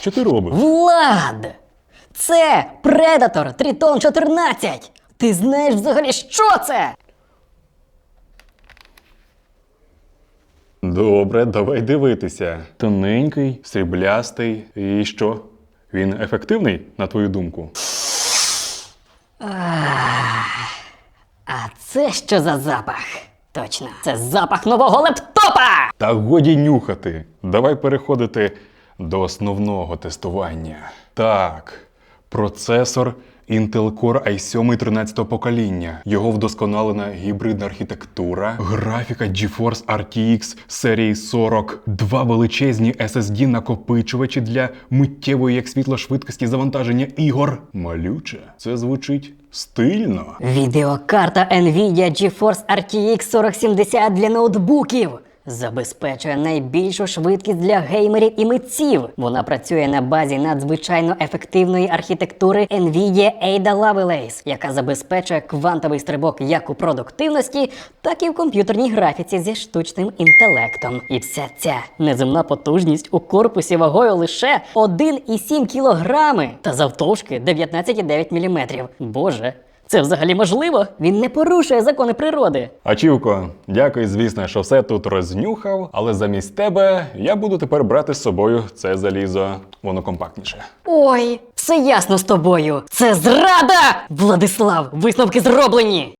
Що ти робиш? Влад! Це Predator Triton 14! Ти знаєш взагалі, що це? Добре, давай дивитися. Тоненький, сріблястий. І що? Він ефективний, на твою думку? А це що за запах? Точно, це запах нового лептопа! Та годі нюхати. Давай переходити до основного тестування. Так, процесор Intel Core i7 13 покоління. Його вдосконалена гібридна архітектура, графіка GeForce RTX серії 40, два величезні SSD накопичувачі для миттєвої як світло швидкості завантаження ігор. Малюче, це звучить стильно. Відеокарта Nvidia GeForce RTX 4070 для ноутбуків. Забезпечує найбільшу швидкість для геймерів і митців. Вона працює на базі надзвичайно ефективної архітектури Nvidia Ada Lovelace, яка забезпечує квантовий стрибок як у продуктивності, так і в комп'ютерній графіці зі штучним інтелектом. І вся ця неземна потужність у корпусі вагою лише 1,7 кілограми та завтовшки 19,9 мм. Боже, це взагалі можливо? Він не порушує закони природи. Ачівко, дякую, звісно, що все тут рознюхав, але замість тебе я буду тепер брати з собою це залізо. Воно компактніше. Ой, все ясно з тобою. Це зрада! Владислав, висновки зроблені.